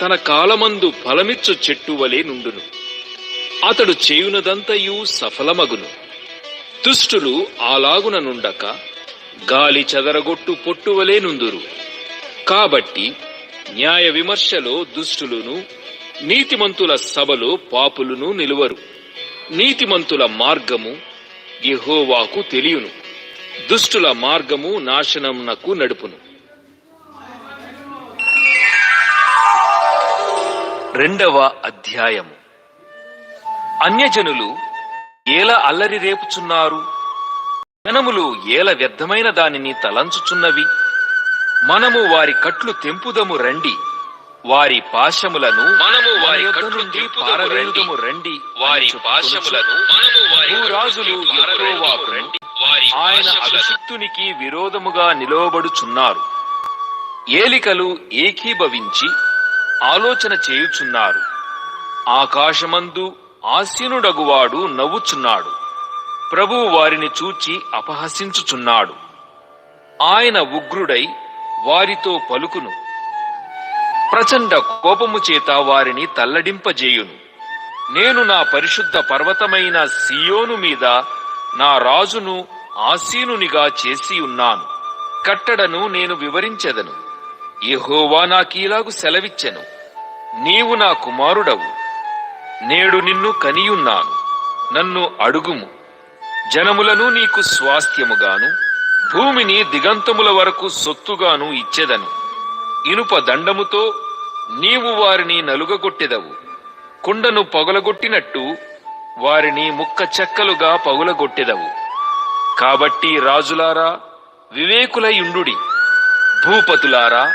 తన కాలమందు ఫలమిచ్చు చెట్టు వలె నుండును. అతడు చేయునదంతయు సఫలమగును. దుష్టులు అలాగున నుండక గాలి చెదరగొట్టు పొట్టువలే నుందురు. కాబట్టి న్యాయ విమర్శలో దుష్టులును నీతిమంతుల సభలో పాపులును నిలువరు. నీతిమంతుల మార్గము యెహోవాకు తెలియును. దుష్టుల మార్గము నాశనమునకు నడుపును. రెండవ అధ్యాయము. అన్యజనులు ఏల అల్లరి రేపుచున్నారు? జనములు ఏల వ్యర్థమైన దానిని తలంచుచున్నవి? మనము వారి కట్లు తెంపుదము రండి. వారి పాశములను మనము వారి కట్లు పారవేయుదము రండి. వారి పాశములను మనము వారి రాజులు రండి. ఆయన అభిషిక్తునికి విరోధముగా నిలవబడుచున్నారు. ఏలికలు ఏకీభవించి ఆలోచన చేయుచున్నారు. ఆకాశమందు ఆసీనుడగువాడు నవ్వుచున్నాడు. ప్రభువు వారిని చూచి అపహసించుచున్నాడు. ఆయన ఉగ్రుడై వారితో పలుకును. ప్రచండ కోపము చేత వారిని తల్లడింపజేయును. నేను నా పరిశుద్ధ పర్వతమైన సియోను మీద నా రాజును ఆసీనునిగా చేసి ఉన్నాను. కట్టడను నేను వివరించెదను. యెహోవా నాకీలాగు సెలవిచ్చెను. నీవు నా కుమారుడవు. నేడు నిన్ను కనియున్నాను. నన్ను అడుగుము. జనములను నీకు స్వాస్థ్యముగాను భూమిని దిగంతముల వరకు సొత్తుగాను ఇచ్చెదను. ఇనుప దండముతో నీవు వారిని నలుగగొట్టెదవు. కుండను పగులగొట్టినట్టు వారిని ముక్క చెక్కలుగా పగులగొట్టెదవు. కాబట్టి రాజులారా వివేకులయుండుడి భూపతులారా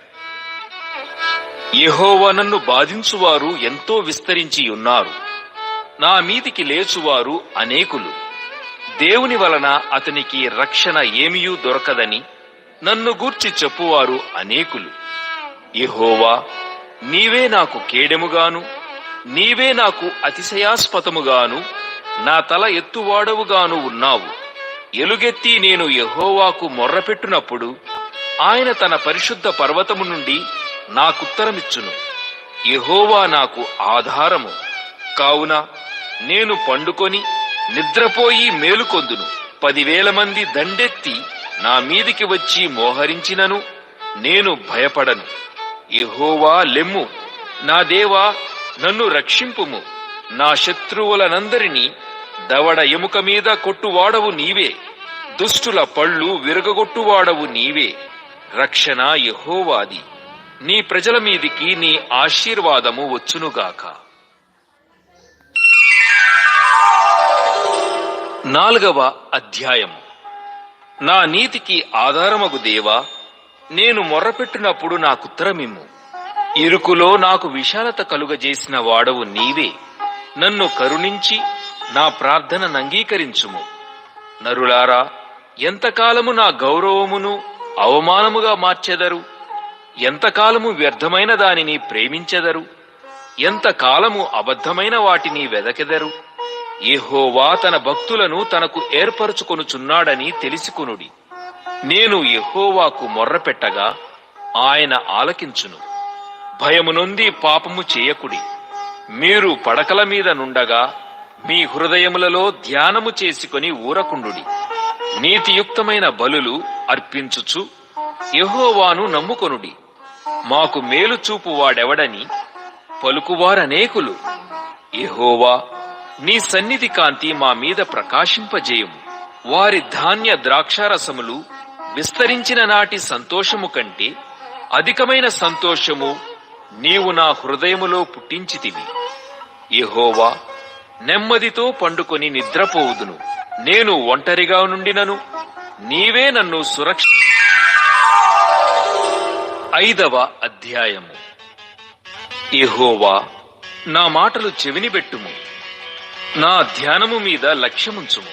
యెహోవా నన్ను బాధించువారు ఎంతో విస్తరించి ఉన్నారు. నా మీదికి లేచువారు అనేకులు. దేవుని వలన అతనికి రక్షణ ఏమియూ దొరకదని నన్ను గూర్చి చెప్పువారు అనేకులు. యెహోవా నీవే నాకు కేడెముగాను నీవే నాకు అతిశయాస్పదముగాను నా తల ఎత్తువాడవుగాను ఉన్నావు. ఎలుగెత్తి నేను యహోవాకు మొర్రపెట్టునప్పుడు ఆయన తన పరిశుద్ధ పర్వతము నుండి నాకుత్తరమిచ్చును. యహోవా నాకు ఆధారము. కావున నేను పండుకొని నిద్రపోయి మేలుకొందును. పదివేల మంది దండెత్తి నా మీదికి వచ్చి మోహరించినను నేను భయపడను. యెహోవా లెమ్ము. నా దేవా నన్ను రక్షింపుము. నా శత్రువులనందరినీ దవడ ఎముక మీద కొట్టువాడవు నీవే. దుష్టుల పళ్ళు విరగగొట్టువాడవు నీవే. రక్షణ యహోవాది. నీ ప్రజల మీదికి నీ ఆశీర్వాదము వచ్చునుగాక. నాలుగవ అధ్యాయం నా నీతికి ఆధారమగు దేవా నేను మొర్రపెట్టినప్పుడు నాకుత్తరమిమ్ము ఇరుకులో నాకు విశాలత కలుగజేసిన వాడవు నీవే. నన్ను కరుణించి నా ప్రార్థనను అంగీకరించుము నరులారా ఎంతకాలము నా గౌరవమును అవమానముగా మార్చెదరు? ఎంతకాలము వ్యర్థమైన దానిని ప్రేమించెదరు? ఎంతకాలము అబద్ధమైన వాటిని వెదకెదరు? యెహోవా తన భక్తులను తనకు ఏర్పరచుకొనుచున్నాడని తెలుసుకునుడి. నేను యహోవాకు మొర్రపెట్టగా ఆయన ఆలకించును. భయము నొంది పాపము చేయకుడి. మీరు పడకల మీద నుండగా మీ హృదయములలో ధ్యానము చేసుకొని ఊరకుండుడి. నీతియుక్తమైన బలులు అర్పించుచు యహోవాను నమ్ముకొనుడి. మాకు మేలు చూపు వాడెవడని పలుకువారనేకులు. యహోవా నీ సన్నిధి కాంతి మా మీద ప్రకాశింపజేయము. వారి ధాన్య ద్రాక్షారసములు విస్తరించిన నాటి సంతోషము కంటే అధికమైన సంతోషము నీవు నా హృదయములో పుట్టించితివి. యహోవా నెమ్మదితో పండుకొని నిద్రపోవుదును. నేను ఒంటరిగా నుండినను. నీవే నన్ను సురక్ష ఐదవ అధ్యాయము. యెహోవా నా మాటలు చెవినిబెట్టుము నా ధ్యానము మీద లక్ష్యముంచుము.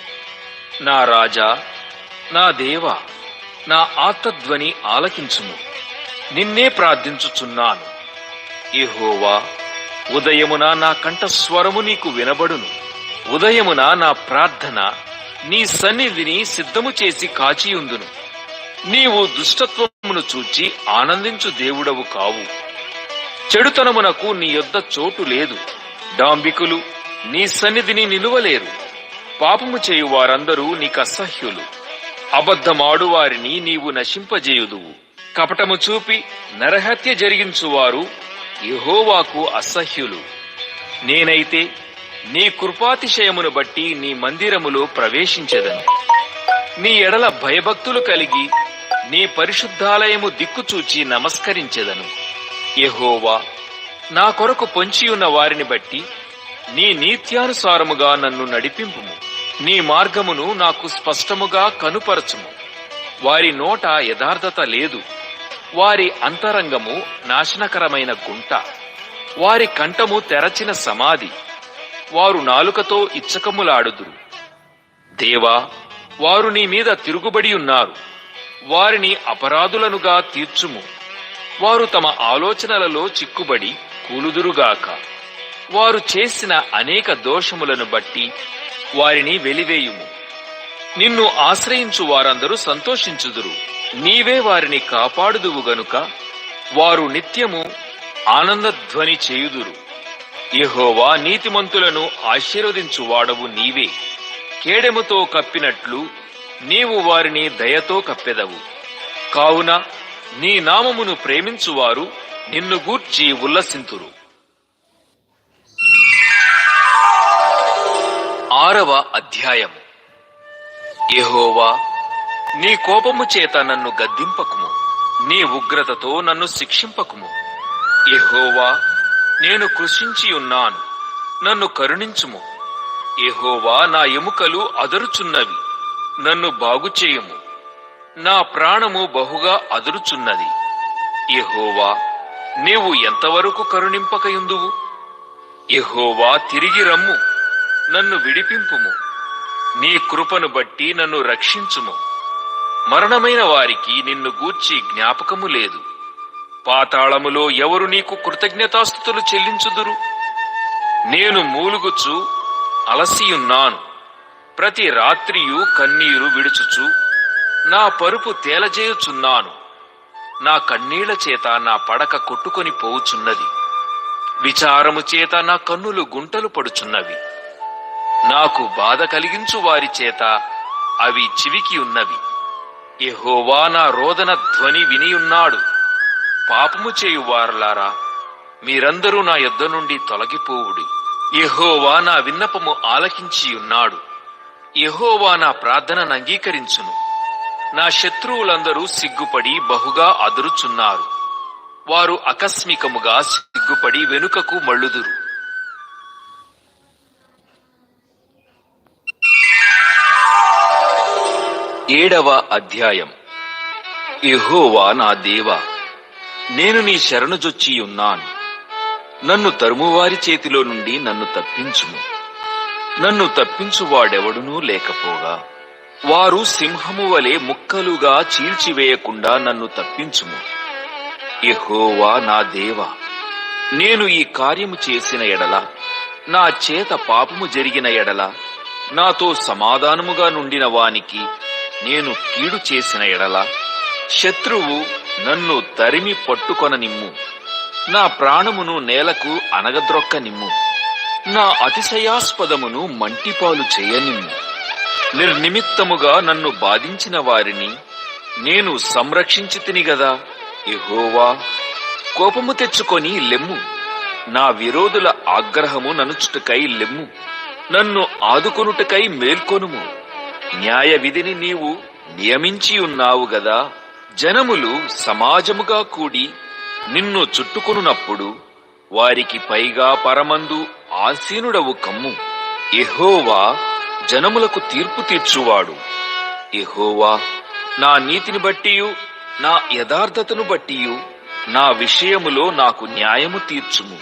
నా రాజా నా దేవ నా ఆత్మధ్వని ఆలకించుము. నిన్నే ప్రార్థించుచున్నాను. యెహోవా ఉదయమున నా కంఠస్వరము నీకు వినబడును. ఉదయమున నా ప్రార్థన నీ సన్నిధిని సిద్ధము చేసి కాచియుందును. నీవు దుష్టత్వమును చూచి ఆనందించు దేవుడవు కావు. చెడుతనమునకు నీ యొద్ద చోటు లేదు. డాంబికులు నీ సన్నిధిని నిలువలేరు. పాపము చేయు వారందరూ నీకు అసహ్యులు. అబద్ధమాడు వారిని నీవు నశింపజేయుదువు. కపటము చూపి నరహత్య జరిగించువారు యహోవాకు అసహ్యులు. నేనైతే నీ కృపాతిశయమును బట్టి నీ మందిరములో ప్రవేశించదను. నీ ఎడల భయభక్తులు కలిగి నీ పరిశుద్ధాలయము దిక్కుచూచి నమస్కరించెదను. యహోవా నా కొరకు పొంచియున్న వారిని బట్టి నీ నీత్యానుసారముగా నన్ను నడిపింపుము. నీ మార్గమును నాకు స్పష్టముగా కనుపరచుము. వారి నోట యథార్థత లేదు. వారి అంతరంగము నాశనకరమైన గుంట. వారి కంఠము తెరచిన సమాధి. వారు నాలుకతో ఇచ్చకములాడుదురు. దేవా వారు నీ మీద తిరుగుబడి ఉన్నారు. వారిని అపరాధులనుగా తీర్చుము. వారు తమ ఆలోచనలలో చిక్కుబడి కూలుదురుగాక. వారు చేసిన అనేక దోషములను బట్టి వారిని వెలివేయుము. నిన్ను ఆశ్రయించు వారందరూ సంతోషించుదురు. నీవే వారిని కాపాడుదువు గనుక వారు నిత్యము ఆనందధ్వని చేయుదురు. యహోవా నీతిమంతులను ఆశీర్వదించు వాడవు నీవే. కేడెముతో కప్పినట్లు నీవు వారిని దయతో కప్పెదవు. కావున నీ నామమును ప్రేమించువారు నిన్ను గూర్చి ఉల్లసింతురు. ఆరవ అధ్యాయం. ఎహోవా నీ కోపము చేత నన్ను గద్దింపకుము. నీ ఉగ్రతతో నన్ను శిక్షింపకుము. ఎహోవా నేను కృషించి ఉన్నాను నన్ను కరుణించుము. ఎహోవా నా ఎముకలు అదరుచున్నవి నన్ను బాగుచేయుము. నా ప్రాణము బహుగా అదురుచున్నది. ఎహోవా నీవు ఎంతవరకు కరుణింపకయుందువు? ఎహోవా తిరిగి రమ్ము నన్ను విడిపింపుము. నీ కృపను బట్టి నన్ను రక్షించుము. మరణమైన వారికి నిన్ను గూర్చి జ్ఞాపకము లేదు. పాతాళములో ఎవరు నీకు కృతజ్ఞతాస్థుతులు చెల్లించుదురు? నేను మూలుగుచు అలసియున్నాను. ప్రతి రాత్రియు కన్నీరు విడుచుచు నా పరుపు తేలజేయుచున్నాను. నా కన్నీళ్ళ చేత నా పడక కొట్టుకొని పోవుచున్నది. విచారము చేత నా కన్నులు గుంటలు పడుచున్నవి. నాకు బాధ కలిగించు వారి చేత అవి చివికి ఉన్నవి. ఎహోవా నా రోదన ధ్వని వినియున్నాడు. పాపము చేయు వారలారా మీరందరూ నా యొద్ద నుండి తొలగిపోవుడి. యహోవా నా విన్నపము ఆలకించి ఉన్నాడు యహోవా నా ప్రార్థనను అంగీకరించును నా శత్రువులందరూ సిగ్గుపడి బహుగా అదురుచున్నారు. వారు ఆకస్మికముగా సిగ్గుపడి వెనుకకు మళ్ళుదురు. ఏడవ అధ్యాయం. యహోవా నా దేవా నేను నీ శరణుజొచ్చి ఉన్నాను నన్ను తరుమువారి చేతిలో నుండి నన్ను తప్పించుము. నన్ను తప్పించువాడెవడునూ లేకపోగా వారు సింహము వలె ముక్కలుగా చీల్చివేయకుండా నన్ను తప్పించుము. యహోవా నా దేవా నేను ఈ కార్యము చేసిన ఎడల నా చేత పాపము జరిగిన ఎడల నాతో సమాధానముగా నుండిన వానికి నేను కీడు చేసిన ఎడల శత్రువు నన్ను తరిమి పట్టుకొననిమ్ము. నా ప్రాణమును నేలకు అనగద్రొక్క నిమ్ము. నా అతిశయాస్పదమును మంటిపాలు చేయనిమ్ము. నిర్నిమిత్తముగా నన్ను బాధించిన వారిని నేను సంరక్షించి తిని గదా యెహోవా. కోపము తెచ్చుకొని లెమ్ము. నా విరోధుల ఆగ్రహము ననుచుటకై లెమ్ము. నన్ను ఆదుకొనుటకై మేల్కొనుము. న్యాయ విధిని నీవు నియమించి ఉన్నావు గదా జనములు సమాజముగా కూడి నిన్ను చుట్టుకొనున్నప్పుడు వారికి పైగా పరమందు ఆసీనుడవు కమ్ము. ఎహోవా జనములకు తీర్పు తీర్చువాడు. ఎహోవా నా నీతిని బట్టియు నా యథార్థతను బట్టియు నా విషయములో నాకు న్యాయము తీర్చుము.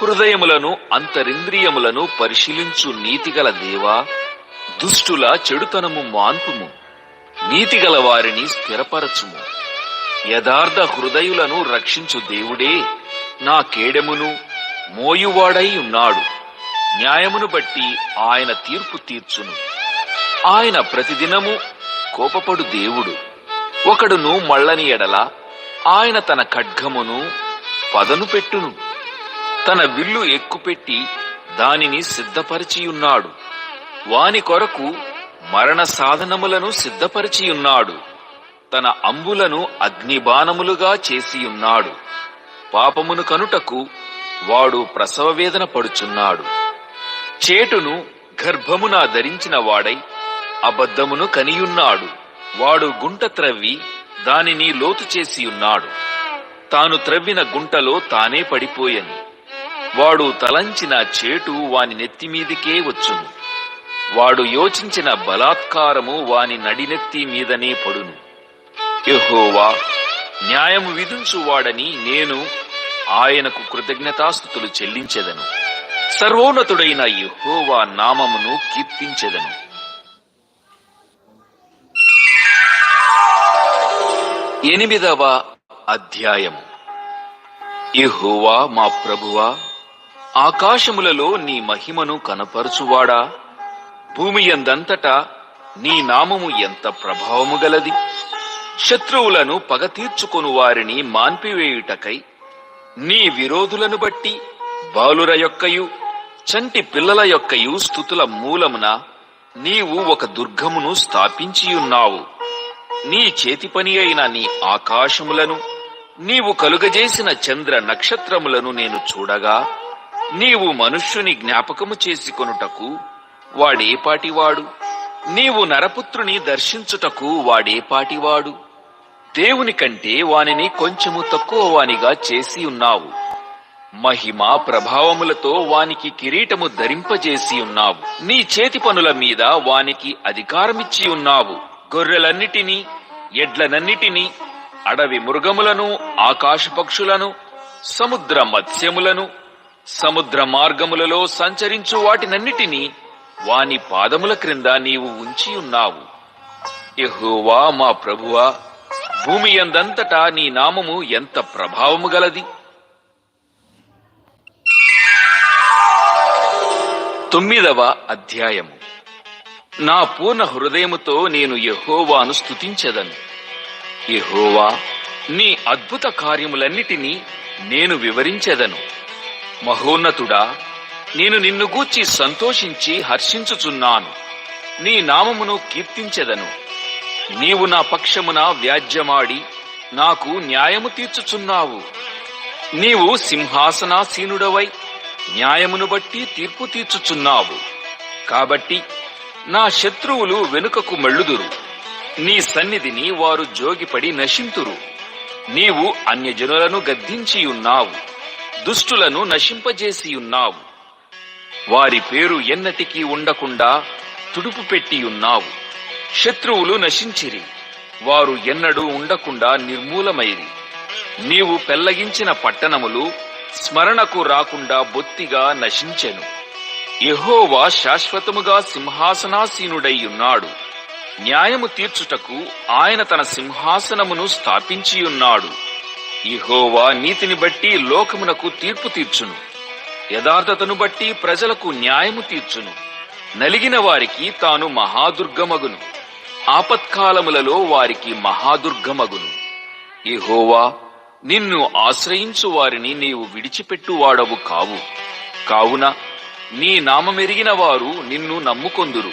హృదయములను అంతరింద్రియములను పరిశీలించు నీతిగల దేవా దుష్టుల చెడుతనము మాన్పుము. నీతిగల వారిని స్థిరపరచుము. యథార్థ హృదయులను రక్షించు దేవుడే. నా కేడెమును మోయువాడై ఉన్నాడు. న్యాయమును బట్టి ఆయన తీర్పు తీర్చును. ఆయన ప్రతిదినము కోపపడు దేవుడు. ఒకడును మళ్ళని ఎడల ఆయన తన ఖడ్గమును పదను పెట్టును. తన విల్లు ఎక్కుపెట్టి దానిని సిద్ధపరిచియున్నాడు. వాని కొరకు మరణ సాధనములను సిద్ధపరిచియున్నాడు. తన అంబులను అగ్నిబాణములుగా చేసియున్నాడు. పాపమును కనుటకు వాడు ప్రసవ వేదన పడుచున్నాడు. చేటును గర్భమున ధరించిన వాడై అబద్ధమును కనియున్నాడు. వాడు గుంట త్రవ్వి దానిని లోతు చేసియున్నాడు. తాను త్రవ్విన గుంటలో తానే పడిపోయను. వాడు తలంచిన చేటు వాని నెత్తిమీదికే వచ్చును. వాడు యోచించిన బలాత్కారము వాని నడినెత్తి మీదనే పడును. యహోవా న్యాయము విధించువాడని నేను ఆయనకు కృతజ్ఞతాస్థుతులు చెల్లించెదను. సర్వోన్నతుడైన యహోవా నామమును కీర్తించెదను. ఎనిమిదవ అధ్యాయము. యహోవా మా ప్రభువా ఆకాశములలో నీ మహిమను కనపరచువాడా? భూమి ఎందంతటా నీ నామము ఎంత ప్రభావము గలది? శత్రువులను పగ తీర్చుకొను వారిని మాన్పివేయుటకై నీ విరోధులను బట్టి బాలుర యొక్కయు చంటి పిల్లల యొక్కయు స్థుతుల మూలమున నీవు ఒక దుర్గమును స్థాపించియున్నావు. నీ చేతి పని అయిన నీ ఆకాశములను నీవు కలుగజేసిన చంద్ర నక్షత్రములను నేను చూడగా నీవు మనుష్యుని జ్ఞాపకము చేసుకొనుటకు వాడేపాటివాడు నీవు నరపుత్రుని దర్శించుటకు వాడేపాటివాడు. దేవుని కంటే వానిని కొంచెము తక్కువ వానిగా చేసి ఉన్నావు. మహిమ ప్రభావములతో వానికి కిరీటము ధరింపజేసి ఉన్నావు. నీ చేతి పనుల మీద వానికి అధికారమిచ్చి ఉన్నావు. గొర్రెలన్నిటినీ ఎడ్లనన్నిటినీ అడవి మృగములను ఆకాశ పక్షులను సముద్ర మత్స్యములను సముద్ర మార్గములలో సంచరించు వాటినన్నిటినీ వాని పాదముల క్రింద నీవు ఉంచి ఉన్నావు. ఎహోవా మా ప్రభువా భూమి ఎందంతటా నీ నామము ఎంత ప్రభావము గలది? తొమ్మిదవ అధ్యాయము. నా పూర్ణ హృదయముతో నేను యహోవాను స్తుతించెదను. యహోవా నీ అద్భుత కార్యములన్నిటినీ నేను వివరించెదను. మహోన్నతుడా నేను నిన్ను గూర్చి సంతోషించి హర్షించుచున్నాను. నీ నామమును కీర్తించెదను. నీవు నా పక్షమున వ్యాజ్యమాడి నాకు న్యాయము తీర్చుచున్నావు. నీవు సింహాసనాసీనుడవై న్యాయమును బట్టి తీర్పు తీర్చుచున్నావు. కాబట్టి నా శత్రువులు వెనుకకు మళ్ళుదురు. నీ సన్నిధిని వారు జోగిపడి నశింతురు. నీవు అన్యజనులను గద్దించియున్నావు. దుష్టులను నశింపజేసియున్నావు. వారి పేరు ఎన్నటికీ ఉండకుండా తుడుపు పెట్టియున్నావు. శత్రువులు నశించిరి. వారు ఎన్నడూ ఉండకుండా నిర్మూలమైరి. నీవు పెల్లగించిన పట్టణములు స్మరణకు రాకుండా బొత్తిగా నశించెను. యహోవా శాశ్వతముగా సింహాసనాసీనుడైయున్నాడు న్యాయము తీర్చుటకు ఆయన తన సింహాసనమును స్థాపించియున్నాడు. ఇహోవా నీతిని బట్టి లోకమునకు తీర్పు తీర్చును. యథార్థతను బట్టి ప్రజలకు న్యాయము తీర్చును. నలిగిన వారికి తాను మహాదుర్గమగును. ఆపత్కాలములలో వారికి మహాదుర్గమగును. ఇహోవా నిన్ను ఆశ్రయించు వారిని నీవు విడిచిపెట్టువాడవు కావు. కావున నీ నామమెరిగిన వారు నిన్ను నమ్ముకొందురు.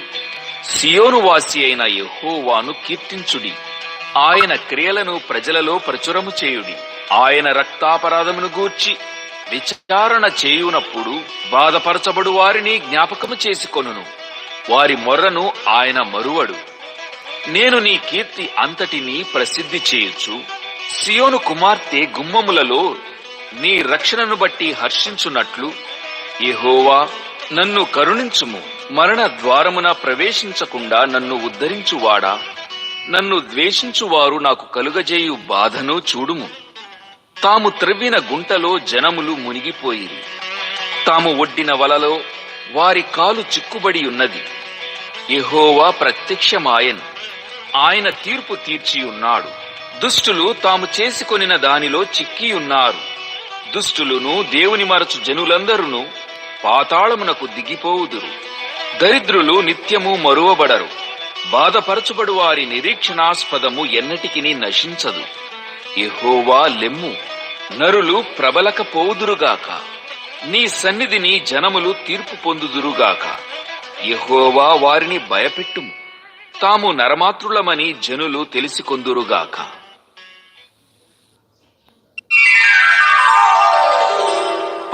సియోను వాసి అయిన యెహోవాను కీర్తించుడి. ఆయన క్రియలను ప్రజలలో ప్రచురము చేయుడి. ఆయన రక్తాపరాధమును గూర్చి విచారణ చేయునప్పుడు బాధపరచబడు వారిని జ్ఞాపకము చేసుకొనును. వారి మొర్రను ఆయన మరువడు. నేను నీ కీర్తి అంతటిని ప్రసిద్ధి చేయొచ్చు సియోను కుమార్తె గుమ్మములలో నీ రక్షణను బట్టి హర్షించున్నట్లు యెహోవా నన్ను కరుణించుము. మరణ ద్వారమున ప్రవేశించకుండా నన్ను ఉద్ధరించువాడా? నన్ను ద్వేషించువారు నాకు కలుగజేయు బాధను చూడుము. తాము త్రవ్విన గుంటలో జనములు మునిగిపోయిరి. తాము ఒడ్డిన వలలో వారి కాలు చిక్కుబడి ఉన్నది. యెహోవా ప్రత్యక్షమాయన్. ఆయన తీర్పు తీర్చి ఉన్నాడు. దుష్టులు తాము చేసుకొనిన దానిలో చిక్కి ఉన్నారు. దుష్టులును దేవుని మరచు జనులందరును పాతాళమునకు దిగిపోవుదురు. దరిద్రులు నిత్యము మరువబడరు. బాధపరచుబడు వారి నిరీక్షణాస్పదము ఎన్నటికిని నశించదు. ఎహోవా లెమ్ము. నరులు ప్రబలకపోవుదురుగాక. నీ సన్నిధిని జనములు తీర్పు పొందుదురుగాక. ఎహోవా వారిని భయపెట్టుము. తాము నరమాతృలమని జనులు తెలిసికొందురుగాక.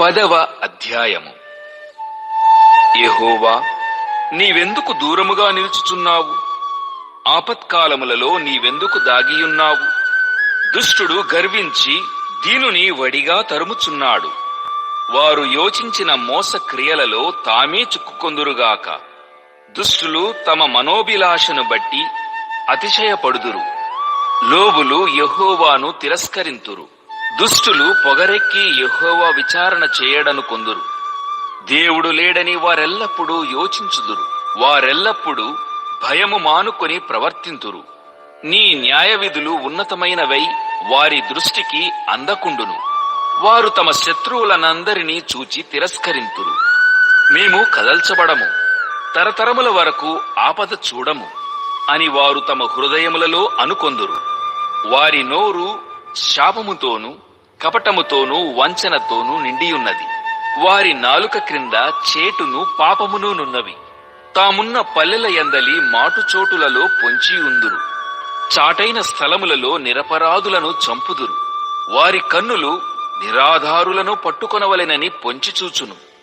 పదవ అధ్యాయము. యెహోవా నీవెందుకు దూరముగా నిలుచుచున్నావు? ఆపత్కాలములలో నీవెందుకు దాగియున్నావు? దుష్టుడు గర్వించి దీనుని వడిగా తరుముచున్నాడు. వారు యోచించిన మోస క్రియలలో తామే చిక్కుకొందురుగాక. దుష్టులు తమ మనోభిలాషను బట్టి అతిశయపడుదురు. లోబులు యహోవాను తిరస్కరింతురు. దుష్టులు పొగరెక్కి యహోవా విచారణ చేయడను కొందురు. దేవుడు లేడని వారెల్లప్పుడూ యోచించుదురు. వారెల్లప్పుడూ భయము మానుకొని ప్రవర్తింతురు. నీ న్యాయ విధులు ఉన్నతమైనవై వారి దృష్టికి అందకుండును. వారు తమ శత్రువులనందరినీ చూచి తిరస్కరింతురు. మేము కదల్చబడము. తరతరముల వరకు ఆపద చూడము అని వారు తమ హృదయములలో అనుకొందురు. వారి నోరు శాపముతోనూ కపటముతోనూ వంచనతోనూ నిండియున్నది. వారి నాలుక క్రింద చేటును పాపమునూనున్నవి తామున్న పల్లెల ఎందలి మాటుచోటులలో పొంచి ఉందురు. చాటైన స్థలములలో నిరపరాధులను చంపుదురు. వారి కన్నులు నిరాధారులను పట్టుకొనవలెనని పొంచిచూచును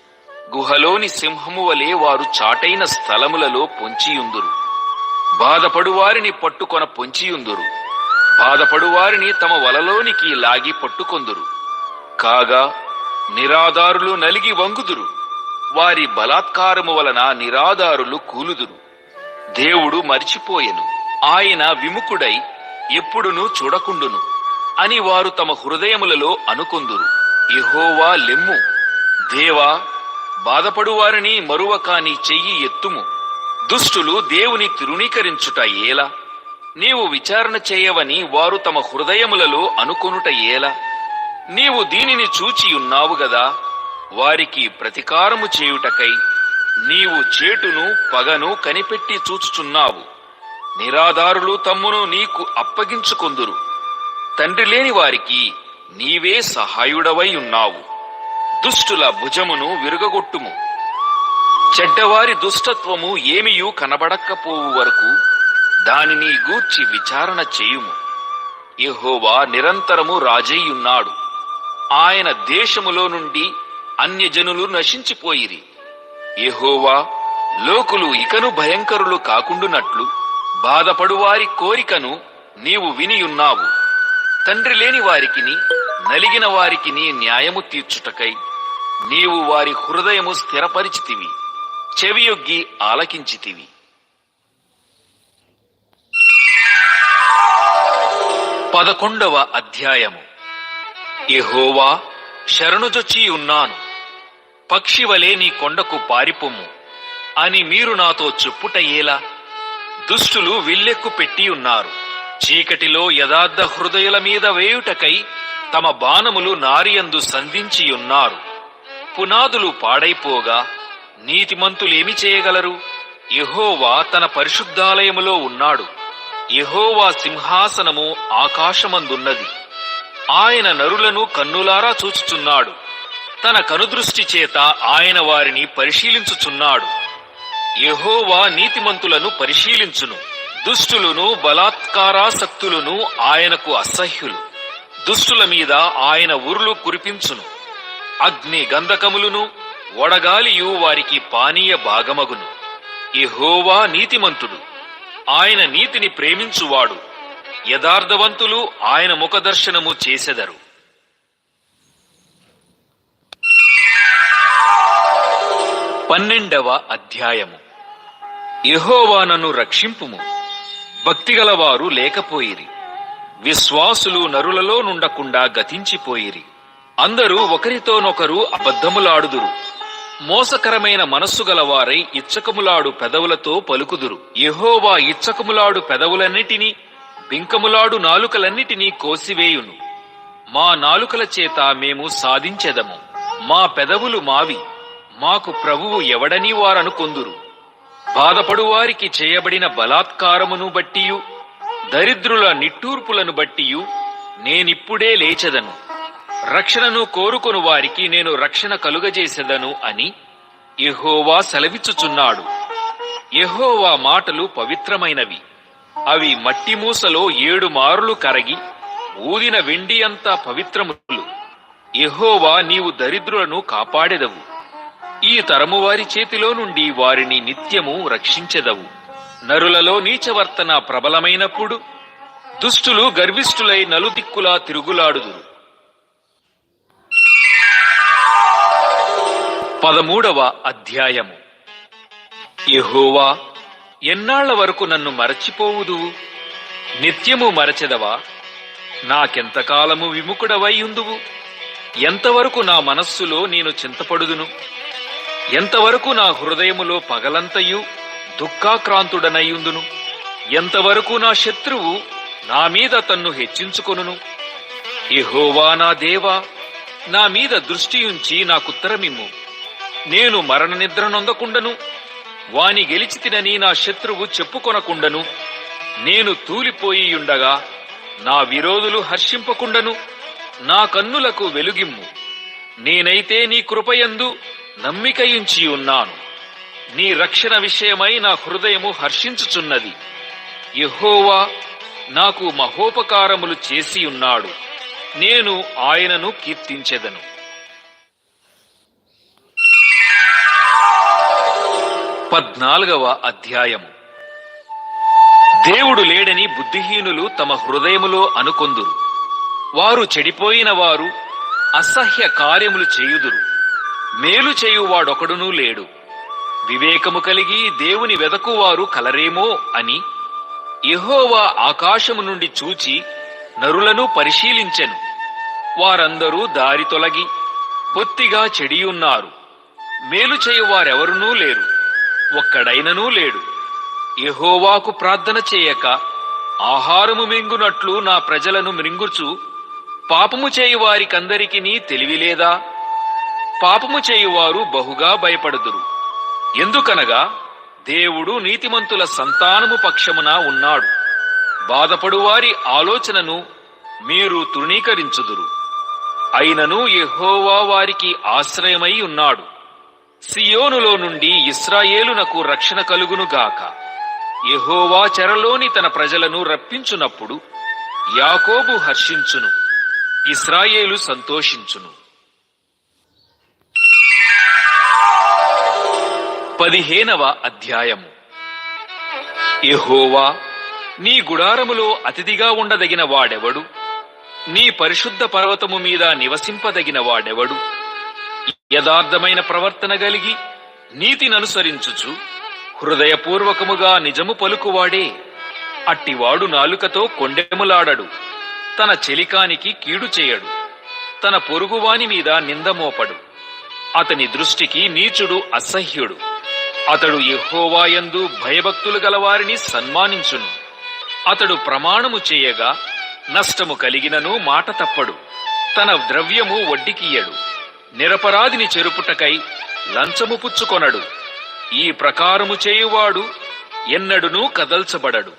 గుహలోని సింహము వలె వారు చాటైన స్థలములలో పొంచియుందురు. బాధపడు వారిని పట్టుకొన పొంచియుందురు. బాధపడు వారిని తమ వలలోనికి లాగి పట్టుకొందురు. కాగా నిరాధారులు నలిగి వంగుదురు. వారి బలాత్కారము వలన నిరాధారులు కూలుదురు. దేవుడు మరిచిపోయెను. ఆయన విముఖుడై ఎప్పుడునూ చూడకుండును అని వారు తమ హృదయములలో అనుకొందురు. ఇహోవా లెమ్ము. దేవా బాధపడువారిని మరువక నీ చెయ్యి ఎత్తుము. దుష్టులు దేవుని తృణీకరించుట ఏలా? నీవు విచారణ చేయవని వారు తమ హృదయములలో అనుకొనుట ఏలా? నీవు దీనిని చూచియున్నావు గదా? వారికి ప్రతికారము చేయుటకై నీవు చేటును పగను కనిపెట్టి చూచుచున్నావు. నిరాధారులు తమ్మును నీకు అప్పగించుకొందురు. తండ్రి లేని వారికి నీవే సహాయుడవై ఉన్నావు. దుష్టుల భుజమును విరుగగొట్టుము. చెడ్డవారి దుష్టత్వము ఏమియూ కనబడకపోవు వరకు దానిని గూర్చి విచారణ చేయుము. యహోవా నిరంతరము రాజయ్యున్నాడు. ఆయన దేశములో నుండి అన్యజనులు నశించిపోయిరి. యహోవా లోకులు ఇకను భయంకరులు కాకుండునట్లు బాధపడువారి కోరికను నీవు వినియున్నావు. తండ్రి లేని వారికిని నలిగిన వారికిని న్యాయము తీర్చుటకై నీవు వారి హృదయము స్థిరపరిచితివి చెవియొగ్గి ఆలకించితివి. పదకొండవ అధ్యాయము. ఎహోవా శరణుజొచ్చి ఉన్నాను పక్షివలే నీ కొండకు పారిపొమ్ము అని మీరు నాతో చెప్పుటయ్యేలా దుష్టులు విల్లెక్కు పెట్టి ఉన్నారు చీకటిలో యథార్థ హృదయుల మీద వేయుటకై తమ బాణములు నారియందు సంధించి ఉన్నారు. పునాదులు పాడైపోగా నీతిమంతులేమి చేయగలరు? యెహోవా తన పరిశుద్ధాలయములో ఉన్నాడు. యెహోవా సింహాసనము ఆకాశమందున్నది. ఆయన నరులను కన్నులారా చూచుచున్నాడు. తన కనుదృష్టి చేత ఆయన వారిని పరిశీలించుచున్నాడు. యహోవా నీతిమంతులను పరిశీలించును. దుష్టులను బలాత్కారాసక్తులను ఆయనకు అసహ్యులు. దుష్టుల మీద ఆయన ఉరులు కురిపించును. అగ్ని గంధకములును వడగాలియు వారికి పానీయ భాగమగును. యెహోవా నీతిమంతుడు ఆయన నీతిని ప్రేమించువాడు. యథార్థవంతులు ఆయన ముఖదర్శనము చేసెదరు. పన్నెండవ అధ్యాయము. యెహోవా నన్ను రక్షింపుము. భక్తిగలవారు లేకపోయిరి. విశ్వాసులు నరులలో నుండకుండా గతించిపోయిరి. అందరూ ఒకరితోనొకరు అబద్ధములాడుదురు. మోసకరమైన మనస్సు గలవారై ఇచ్చకములాడు పెదవులతో పలుకుదురు. ఎహోవా ఇచ్చకములాడు పెదవులన్నిటినీ బింకములాడు నాలుకలన్నిటినీ కోసివేయును. మా నాలుకల చేత మేము సాధించెదము. మా పెదవులు మావి. మాకు ప్రభువు ఎవడని వారనుకొందురు. బాధపడు వారికి చేయబడిన బలాత్కారమును బట్టియు దరిద్రుల నిట్టూర్పులను బట్టియు నేనిప్పుడే లేచెదను. రక్షణను కోరుకొను వారికి నేను రక్షణ కలుగజేసెదను అని యహోవా సెలవిచ్చుచున్నాడు. యహోవా మాటలు పవిత్రమైనవి. అవి మట్టి మూసలో ఏడు మారులు కరగి ఊదిన వెండి అంతా పవిత్రములు. యహోవా నీవు దరిద్రులను కాపాడెదవు. ఈ తరము వారి చేతిలో నుండి వారిని నిత్యము రక్షించెదవు. నరులలో నీచవర్తన ప్రబలమైనప్పుడు దుష్టులు గర్విష్ఠులై నలుదిక్కులా తిరుగులాడుదురు. పదమూడవ అధ్యాయము. యహోవా ఎన్నాళ్ళ వరకు నన్ను మరచిపోవుదు? నిత్యము మరచెదవా? నాకెంతకాలము విముఖుడవై ఉందువు? ఎంతవరకు నా మనస్సులో నేను చింతపడుదును? ఎంతవరకు నా హృదయములో పగలంతయు దుఃఖాక్రాంతుడనయ్యుందును ఎంతవరకు నా శత్రువు నా మీద తన్ను హెచ్చించుకొనును? ఇహోవా నా దేవా నా మీద దృష్టి ఉంచి నాకుత్తరమిమ్ము. నేను మరణ నిద్ర నొందకుండను. వాని గెలిచితినని నా శత్రువు చెప్పుకొనకుండను. నేను తూలిపోయి ఉండగా నా విరోధులు హర్షింపకుండను. నా కన్నులకు వెలుగిమ్ము. నేనైతే నీ కృపయందు నమ్మికయుంచి ఉన్నాను నీ రక్షణ విషయమై నా హృదయము హర్షించుచున్నది. యహోవా నాకు మహోపకారములు చేసి ఉన్నాడు నేను ఆయనను కీర్తించెదను. పద్నాలుగవ అధ్యాయము. దేవుడు లేడని బుద్ధిహీనులు తమ హృదయములో అనుకొందురు. వారు చెడిపోయిన వారు అసహ్య కార్యములు చేయుదురు. మేలు చేయువాడొకడునూ లేడు. వివేకము కలిగి దేవుని వెదకువారు కలరేమో అని యహోవా ఆకాశము నుండి చూచి నరులను పరిశీలించెను. వారందరూ దారి తొలగి పొత్తిగా చెడియున్నారు. మేలు చేయువారెవరునూ లేరు. ఒక్కడైననూ లేడు. యహోవాకు ప్రార్థన చేయక ఆహారము మింగునట్లు నా ప్రజలను మృంగుచు పాపము చేయువారికందరికినీ తెలివిలేదా పాపము చేయువారు బహుగా భయపడుదురు. ఎందుకనగా దేవుడు నీతిమంతుల సంతానము పక్షమున ఉన్నాడు. బాధపడువారి ఆలోచనను మీరు తృణీకరించుదురు. అయినను యహోవా వారికి ఆశ్రయమై ఉన్నాడు. సియోనులో నుండి ఇస్రాయేలునకు రక్షణ కలుగునుగాక యహోవా చెరలోని తన ప్రజలను రప్పించునప్పుడు యాకోబు హర్షించును. ఇస్రాయేలు సంతోషించును. పదిహేనవ అధ్యాయము. యహోవా నీ గుడారములో అతిథిగా ఉండదగిన వాడెవడు? నీ పరిశుద్ధ పర్వతము మీద నివసింపదగిన వాడెవడు? యథార్థమైన ప్రవర్తన కలిగి నీతిననుసరించుచు హృదయపూర్వకముగా నిజము పలుకువాడే. అట్టివాడు నాలుకతో కొండెములాడడు. తన చెలికానికి కీడు చేయడు. తన పొరుగువాని మీద నిందమోపడు అతని దృష్టికి నీచుడు అసహ్యుడు. అతడు యహోవాయందు భయభక్తులు గలవారిని సన్మానించును. అతడు ప్రమాణము చేయగా నష్టము కలిగినను మాట తప్పడు. తన ద్రవ్యము వడ్డికియ్యడు నిరపరాధిని చెరుపుటకై లంచము పుచ్చుకొనడు. ఈ ప్రకారము చేయువాడు ఎన్నడునూ కదల్చబడడు.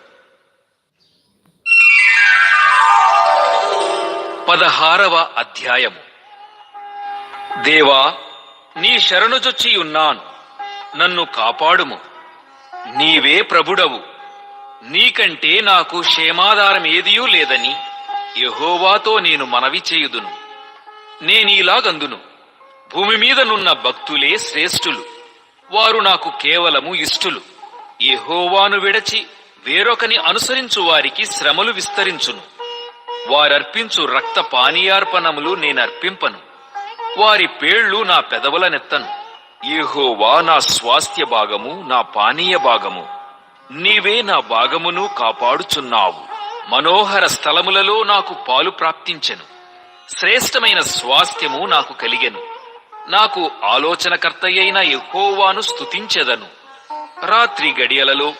పదహారవ అధ్యాయము. దేవా నీ శరణుజొచ్చి ఉన్నాను నన్ను కాపాడుము. నీవే ప్రభుడవు. నీకంటే నాకు క్షేమాధారం ఏదియూ లేదని యహోవాతో నేను మనవి చేయుదును. నేనీలాగందును భూమి మీదనున్న భక్తులే శ్రేష్ఠులు. వారు నాకు కేవలము ఇష్టులు. యెహోవాను విడచి వేరొకని అనుసరించు వారికి శ్రమలు విస్తరించును. వారర్పించు రక్త పానీయార్పణములు నేనర్పింపను. వారి పేళ్ళు నా పెదవులనెత్తను యెహోవా నా స్వాస్థ్య భాగము నా పానీయ భాగము. నీవే నా భాగమును కాపాడుచున్నావు. మనోహర స్థలములలో నాకు పాలు ప్రాప్తించెను. శ్రేష్టమైన స్వాస్థ్యము నాకు కలిగెను. నాకు ఆలోచనకర్తయ్యైన ఎహోవాను స్తుతించెదను. రాత్రి గడియలలో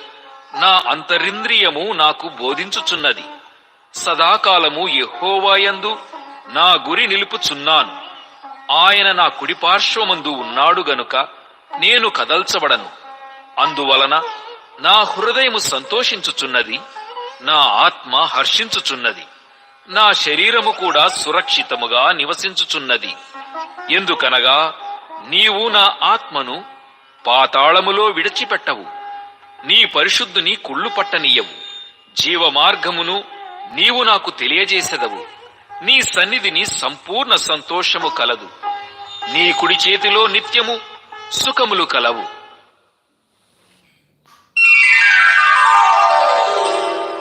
నా అంతరింద్రియము నాకు బోధించుచున్నది. సదాకాలము యెహోవాయందు నా గురి నిలుపుచున్నాను. ఆయన నా కుడిపార్శ్వమందు ఉన్నాడు గనుక నేను కదల్చబడను. అందువలన నా హృదయము సంతోషించుచున్నది నా ఆత్మ హర్షించుచున్నది నా శరీరము కూడా సురక్షితముగా నివసించుచున్నది. ఎందుకనగా నీవు నా ఆత్మను పాతాళములో విడిచిపెట్టవు. నీ పరిశుద్ధుని కుళ్ళు పట్టనీయవు. జీవమార్గమును నీవు నాకు తెలియజేసెదవు. నీ సన్నిధిని సంపూర్ణ సంతోషము కలదు. నీ కుడి చేతిలో నిత్యము సుఖములు కలవు.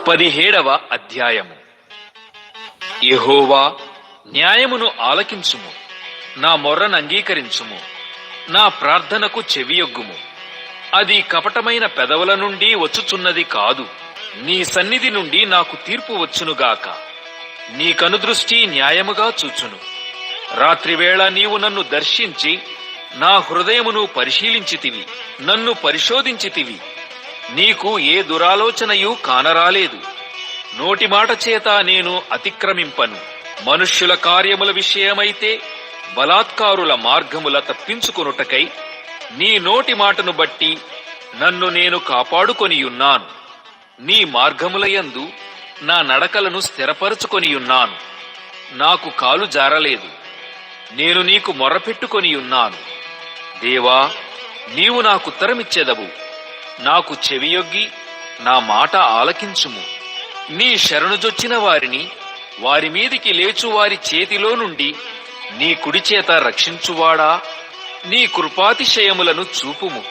పదిహేడవ అధ్యాయము. యహోవా న్యాయమును ఆలకించుము. నా మొర్రను అంగీకరించుము. నా ప్రార్థనకు చెవియొగ్గుము. అది కపటమైన పెదవుల నుండి వచ్చుచున్నది కాదు. నీ సన్నిధి నుండి నాకు తీర్పు వచ్చునుగాక. నీ కనుదృష్టి న్యాయముగా చూచును. రాత్రివేళ నీవు నన్ను దర్శించి నా హృదయమును పరిశీలించితివి నన్ను పరిశోధించితివి. నీకు ఏ దురాలోచనయు కానరాలేదు. నోటి మాట చేత నేను అతిక్రమింపను. మనుష్యుల కార్యముల విషయమైతే బలాత్కారుల మార్గముల తప్పించుకొనుటకై నీ నోటి మాటను బట్టి నన్ను నేను కాపాడుకొనియున్నాను. నీ మార్గములయందు నా నడకలను స్థిరపరచుకొనియున్నాను. నాకు కాలు జారలేదు. నేను నీకు మొర్రపెట్టుకొనియున్నాను దేవా నీవు నాకు ఉత్తరమిచ్చెదవు. నాకు చెవియొగ్గి నా మాట ఆలకించుము. నీ శరణుజొచ్చిన వారిని వారి మీదికి లేచు వారి చేతిలో నుండి నీ కుడి చేత రక్షించువాడా? నీ కృపాతిశయములను చూపుము.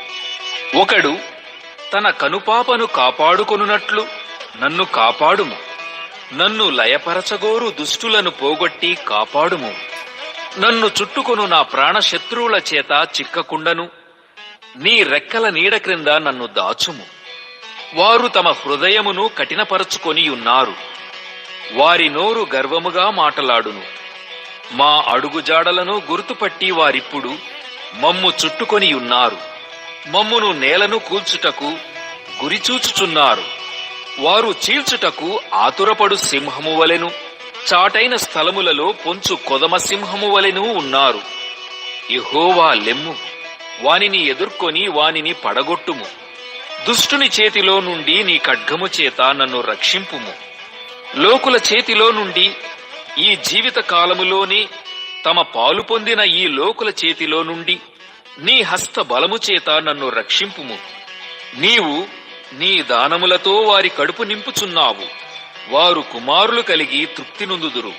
ఒకడు తన కనుపాపను కాపాడుకొనున్నట్లు నన్ను కాపాడుము. నన్ను లయపరచగోరు దుష్టులను పోగొట్టి కాపాడుము. నన్ను చుట్టుకొను నా ప్రాణశత్రువుల చేత చిక్కకుండను. నీ రెక్కల నీడ క్రింద నన్ను దాచుము. వారు తమ హృదయమును కఠినపరచుకొని ఉన్నారు. వారి నోరు గర్వముగా మాటలాడును. మా అడుగుజాడలను గుర్తుపట్టి వారిప్పుడు మమ్ము చుట్టుకొని ఉన్నారు. మమ్మును నేలను కూల్చుటకు గురిచూచుచున్నారు వారు చీల్చుటకు ఆతురపడు సింహము వలెను చాటైన స్థలములలో పొంచు కొదమ సింహము వలెను ఉన్నారు. యెహోవా లెమ్ము వానిని ఎదుర్కొని వానిని పడగొట్టుము. దుష్టుని చేతిలో నుండి నీ ఖడ్గము చేత నన్ను రక్షింపుము. లోకుల చేతిలో నుండి ఈ జీవిత కాలములోనే తమ పాలు పొందిన ఈ లోకుల చేతిలో నుండి నీ హస్త బలము చేత నన్ను రక్షింపుము. నీవు నీ దానములతో వారి కడుపు నింపుచున్నావు. వారు కుమారులు కలిగి తృప్తి నొందుదురు.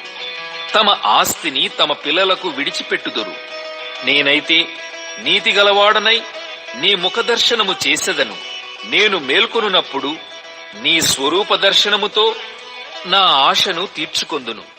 తమ ఆస్తిని తమ పిల్లలకు విడిచిపెట్టుదురు. నేనైతే నీతిగలవాడనై నీ ముఖదర్శనము చేసెదను. నేను మేల్కొనున్నప్పుడు నీ స్వరూప దర్శనముతో నా ఆశను తీర్చుకొందును.